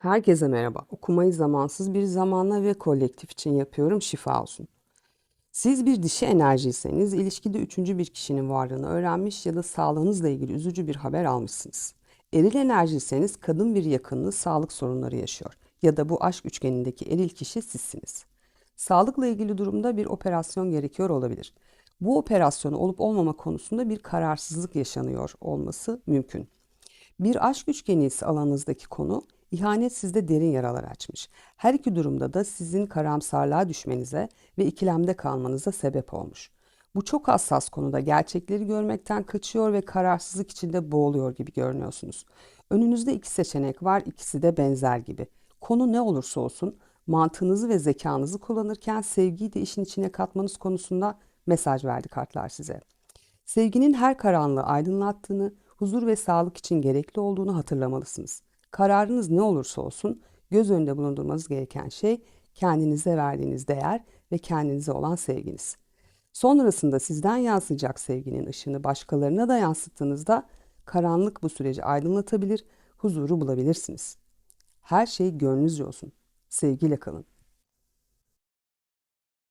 Herkese merhaba. Okumayı zamansız bir zamanla ve kolektif için yapıyorum. Şifa olsun. Siz bir dişi enerjiyseniz ilişkide üçüncü bir kişinin varlığını öğrenmiş ya da sağlığınızla ilgili üzücü bir haber almışsınız. Eril enerjiyseniz kadın bir yakınlığı sağlık sorunları yaşıyor ya da bu aşk üçgenindeki eril kişi sizsiniz. Sağlıkla ilgili durumda bir operasyon gerekiyor olabilir. Bu operasyonu olup olmama konusunda bir kararsızlık yaşanıyor olması mümkün. Bir aşk üçgeni ise alanınızdaki konu ihanet sizde derin yaralar açmış. Her iki durumda da sizin karamsarlığa düşmenize ve ikilemde kalmanıza sebep olmuş. Bu çok hassas konuda gerçekleri görmekten kaçıyor ve kararsızlık içinde boğuluyor gibi görünüyorsunuz. Önünüzde iki seçenek var, ikisi de benzer gibi. Konu ne olursa olsun mantığınızı ve zekanızı kullanırken sevgiyi de işin içine katmanız konusunda mesaj verdi kartlar size. Sevginin her karanlığı aydınlattığını, huzur ve sağlık için gerekli olduğunu hatırlamalısınız. Kararınız ne olursa olsun göz önünde bulundurmanız gereken şey kendinize verdiğiniz değer ve kendinize olan sevginiz. Sonrasında sizden yansıyacak sevginin ışığını başkalarına da yansıttığınızda karanlık bu süreci aydınlatabilir, huzuru bulabilirsiniz. Her şey gönlünüzce olsun. Sevgiyle kalın.